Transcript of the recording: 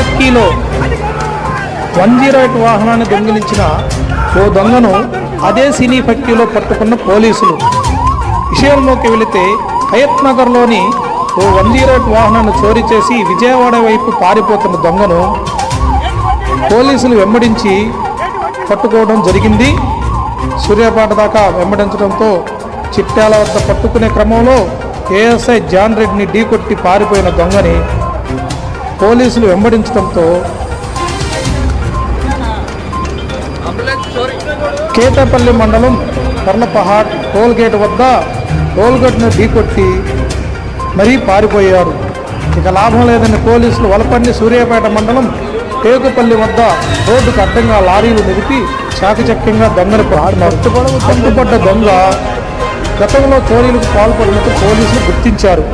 మక్కీలో one zero eight వాహనాన్ని దొంగిలించిన ఓ దొంగను అదే సినీ ఫ్యాక్టరీలో పట్టుకున్న పోలీసులు. విషయంలోకి వెళితే హయత్ నగర్లోని ఓ వన్ జీరో ఎయిట్ వాహనాన్ని చోరీ చేసి విజయవాడ వైపు పారిపోతున్న దొంగను పోలీసులు వెంబడించి పట్టుకోవడం జరిగింది. సూర్యాపేట దాకా వెంబడించడంతో చిట్టాల వద్ద పట్టుకునే క్రమంలో ఏఎస్ఐ జాన్ రెడ్డిని ఢీకొట్టి పారిపోయిన దొంగని పోలీసులు వెంబడించడంతో కేతపల్లి మండలం పర్లపహాట్ టోల్గేట్ వద్ద టోల్గేట్ను ఢీకొట్టి మరీ పారిపోయారు. ఇక లాభం లేదని పోలీసులు వలపల్లి సూర్యాపేట మండలం టేకుపల్లి వద్ద రోడ్డుకు అడ్డంగా లారీలు నిలిపి చాకచక్యంగా దొంగను పట్టుకున్నారు పట్టుబడ్డ దొంగ గతంలో చోరీలకు పాల్పడినట్టు పోలీసులు గుర్తించారు.